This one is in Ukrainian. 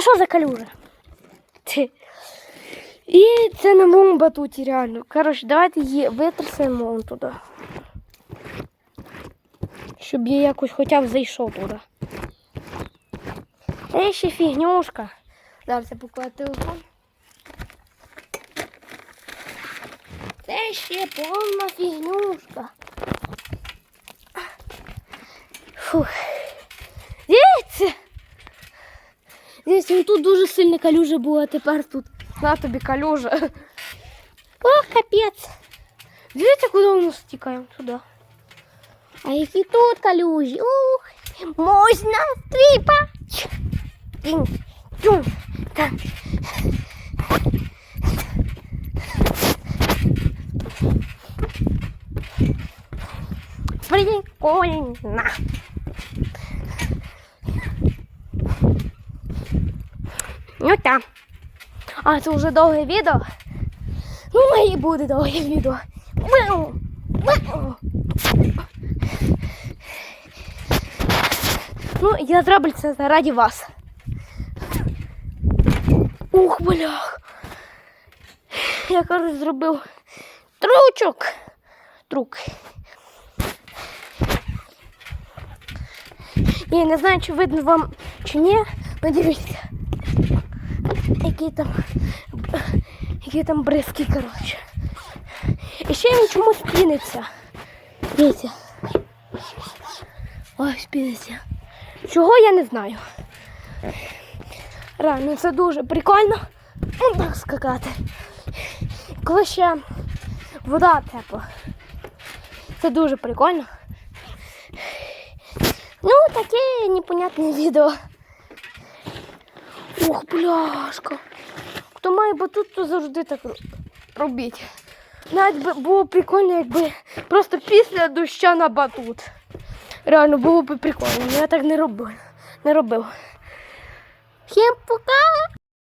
що за калюжа? Ти. І це на моєму батуті, реально. Коротше, давайте її витрясемо вон туди. Щоб я якось хоча б зайшов туди. Це ще фігнюшка. Зараз я покладу телефон. Це ще повна фігнюшка. Фух. Дивіться, ну тут дуже сильна калюжа була, а тепер тут. На тобі калюжа. Ох, капець. Дивіться, куди воно стікає? Туди. А які тут калюжі? Ух, можна стріпати. Тінь, тюм, там. Прикольно. Ну так. А це вже довге відео. Ну і буде довге відео. Ну, я зроблю це заради вас. Ух, блях. Я, коротше, зробив тручок. Трук. Я не знаю, чи видно вам, чи ні. Ну, дивіться. Які там, які там бризки, коротше. І ще він чомусь піниться. Дивіться. Ось піниться. Чого я не знаю. Реально, це дуже прикольно. Ну, так скакати. Коли ще вода тепла. Це дуже прикольно. Ну, таке непонятне відео. Ох, бляшка. Хто має батут, то завжди так ро- робіть. Навіть би було прикольно, якби просто після доща на батут. Реально було б прикольно. Я так не робив. Не робив. Всім пока!